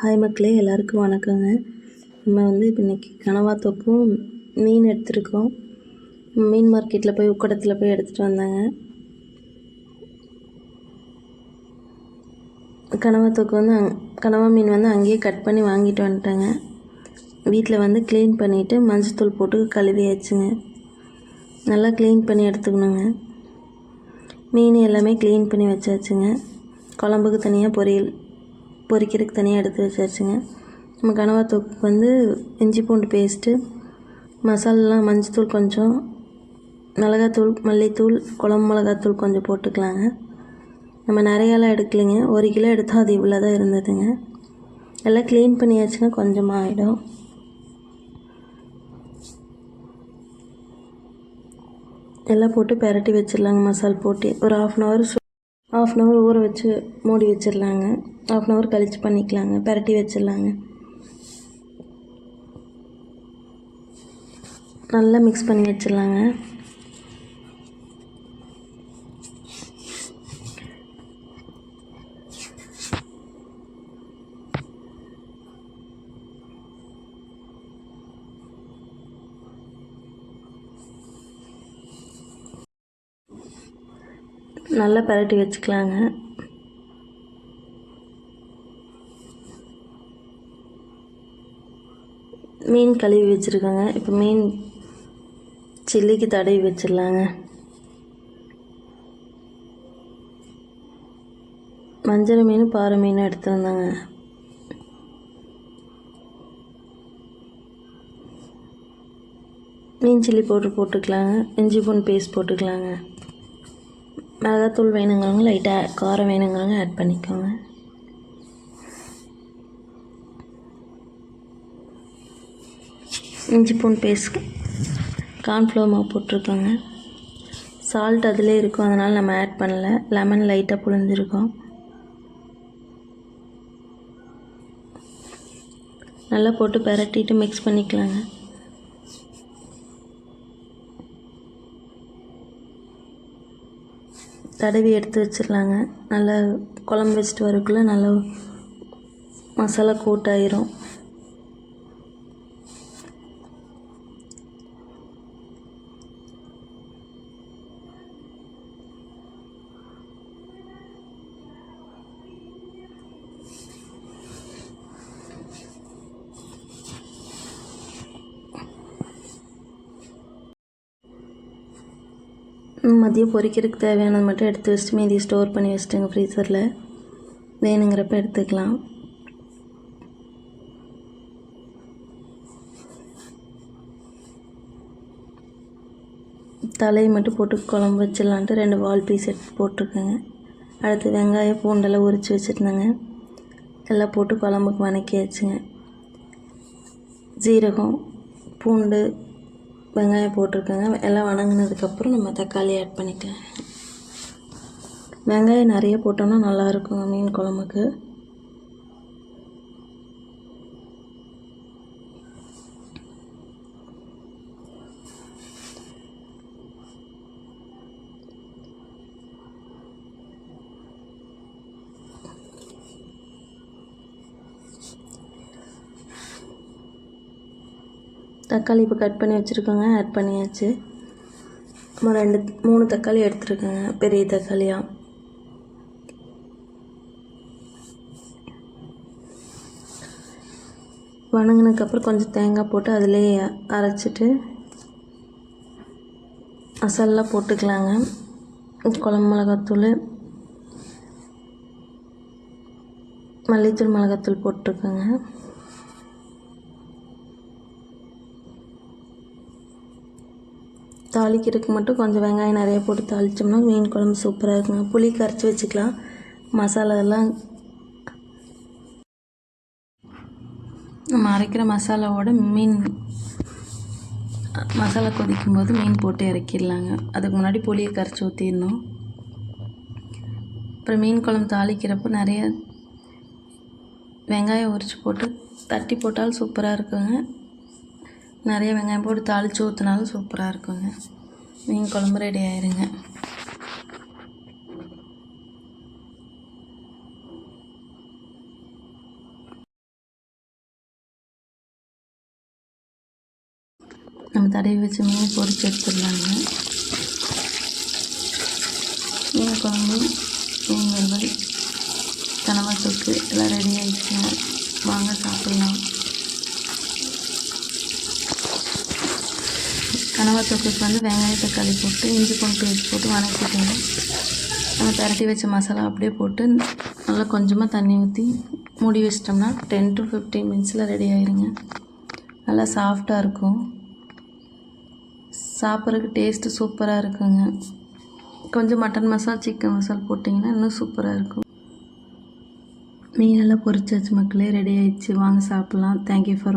Hi மக்களே எல்லாருக்கும் வணக்கங்க. நம்ம வந்து இப்போ இன்றைக்கி கனவா தொக்கும் மீன் எடுத்துருக்கோம். மீன் மார்க்கெட்டில் போய் உக்கடத்தில் போய் எடுத்துகிட்டு வந்தாங்க. கனவா தொக்கு வந்து அங் கனவா மீன் வந்து அங்கேயே கட் பண்ணி வாங்கிட்டு வந்துட்டாங்க. வீட்டில் வந்து க்ளீன் பண்ணிவிட்டு மஞ்சத்தூள் போட்டு கழுவியாச்சுங்க நல்லா க்ளீன் பண்ணி எடுத்துக்கணுங்க. மீன் எல்லாமே க்ளீன் பண்ணி வச்சாச்சுங்க. குழம்புக்கு தனியாக பொரியல். பொரிக்கிறதுக்கு தனியாக எடுத்து வச்சாச்சுங்க. நம்ம கனவா தொக்கு வந்து இஞ்சி பூண்டு பேஸ்ட்டு மசாலாலாம் மஞ்சத்தூள் கொஞ்சம் மிளகாத்தூள் மல்லித்தூள் குழம்பு மிளகாத்தூள் கொஞ்சம் போட்டுக்கலாங்க. நம்ம நிறையாலாம் எடுக்கலைங்க. ஒரு கிலோ எடுத்தால் அது இவ்வளோ தான் இருந்ததுங்க. எல்லாம் க்ளீன் பண்ணியாச்சுன்னா கொஞ்சமாக ஆகிடும் எல்லாம் போட்டு பெரட்டி வச்சிடலாங்க மசால் போட்டு. ஒரு half an hour half an hour ஊற வச்சு மூடி வச்சிடலாங்க. ஆஃப் அன் ஹவர் கழித்து பண்ணிக்கலாங்க. பெரட்டி வச்சிடலாங்க. நல்லா மிக்ஸ் பண்ணி வச்சிடலாங்க. நல்லா பரட்டி வச்சுக்கலாங்க. மீன் கழுவி வச்சுருக்கோங்க. இப்போ மீன் சில்லிக்கு தடவி வச்சிடலாங்க. மஞ்சள் மீன் பாறை மீன் எடுத்துருந்தாங்க மீன் சில்லி பவுட்ரு போட்டுக்கலாங்க. இஞ்சி பூண்டு பேஸ்ட் போட்டுக்கலாங்க. மிளகாத்தூள் வேணுங்கிறவங்க லைட்டாக காரம் வேணுங்கிறவங்க ஆட் பண்ணிக்கோங்க. இஞ்சி பூண்டு பேஸ்ட் கார்ன்ஃப்ளவர் மாவு போட்டிருக்கோங்க. சால்ட் அதிலே இருக்கும் அதனால் நம்ம ஆட் பண்ணல. லெமன் லைட்டாக புழிஞ்சிருக்கோம். நல்லா போட்டு பரட்டிட்டு மிக்ஸ் பண்ணிக்கலாங்க. தடவி எடுத்து வச்சிடலாங்க. நல்லா குழம்பு வச்சுட்டு வரக்குள்ளே நல்லா மசாலா கூட்டாயிரும் மதியம் பொரிக்கிறதுக்கு தேவையானது மட்டும் எடுத்து வச்சுட்டு மீதி ஸ்டோர் பண்ணி வச்சுட்டுங்க ஃப்ரீசரில் வேணுங்கிறப்ப எடுத்துக்கலாம். தலையை மட்டும் போட்டு குழம்பு வச்சிடலான்ட்டு ரெண்டு வால் பீஸ் எடுத்து போட்டிருக்கேங்க. அடுத்து வெங்காயம் பூண்டெல்லாம் உரித்து வச்சுருந்தேங்க. எல்லாம் போட்டு குழம்புக்கு வணக்கியாச்சுங்க. ஜீரகம் பூண்டு வெங்காயம் போட்டிருக்கேங்க. எல்லாம் வணங்கினதுக்கப்புறம் நம்ம தக்காளி ஆட் பண்ணிக்கலாம். வெங்காயம் நிறைய போட்டோம்னா நல்லாயிருக்கும் மீன் குழம்புக்கு. தக்காளி இப்போ கட் பண்ணி வச்சுருக்கோங்க ஆட் பண்ணியாச்சு. நம்ம ரெண்டு மூணு தக்காளி எடுத்துருக்கேங்க பெரிய தக்காளியாக வணங்கினதுக்கப்புறம் கொஞ்சம் தேங்காய் போட்டு அதிலே அரைச்சிட்டு மசாலெலாம் போட்டுக்கலாங்க. குழம்பு மிளகாத்தூள் மல்லித்தூள் மிளகாத்தூள் போட்டிருக்கோங்க. தாளிக்கிறதுக்கு மட்டும் கொஞ்சம் வெங்காயம் நிறைய போட்டு தாளித்தோம்னா மீன் குழம்பு சூப்பராக இருக்குங்க. புளி கரைச்சி வச்சுக்கலாம். மசாலாலாம் நம்ம அரைக்கிற மசாலாவோட மீன் மசாலா கொதிக்கும் போது மீன் போட்டு இறக்கிடலாங்க. அதுக்கு முன்னாடி புளியை கரைச்சி ஊற்றிடணும் அப்புறம் மீன் குழம்பு தாளிக்கிறப்போ நிறைய வெங்காயம் உரித்து போட்டு தட்டி போட்டாலும் சூப்பராக இருக்குங்க. நிறைய வெங்காயம் போட்டு தாளித்து ஊற்றினாலும் சூப்பராக இருக்குங்க. மீன் குழம்பு ரெடி ஆயிருங்க. நம்ம தடவி வச்சு மீன் பொறிச்சு எடுத்துடலாங்க. மீன் குழம்பு மீன் வறுவல் கனவா தொக்கு எல்லாம் ரெடி ஆகிடுச்சுங்க வாங்க சாப்பிட்லாம். கனவா தொக்குக்கு வந்து வெங்காயம் தக்காளி போட்டு இஞ்சி பூண்டு பேஸ்ட் போட்டு வதக்கிட்டோங்க நம்ம பரட்டி வச்ச மசாலா அப்படியே போட்டு நல்லா கொஞ்சமாக தண்ணி ஊற்றி மூடி வச்சிட்டோம்னா டென் டு ஃபிஃப்டீன் மினிட்ஸில் ரெடி ஆயிருங்க. நல்லா சாஃப்டாக இருக்கும். சாப்பிட்றதுக்கு டேஸ்ட்டு சூப்பராக இருக்குங்க. கொஞ்சம் மட்டன் மசாலா சிக்கன் மசாலா போட்டிங்கன்னா இன்னும் சூப்பராக இருக்கும். மீனெல்லாம் பொரிச்சாச்சு மக்களே ரெடி ஆயிடுச்சு. வாங்க சாப்பிட்லாம். Thank you for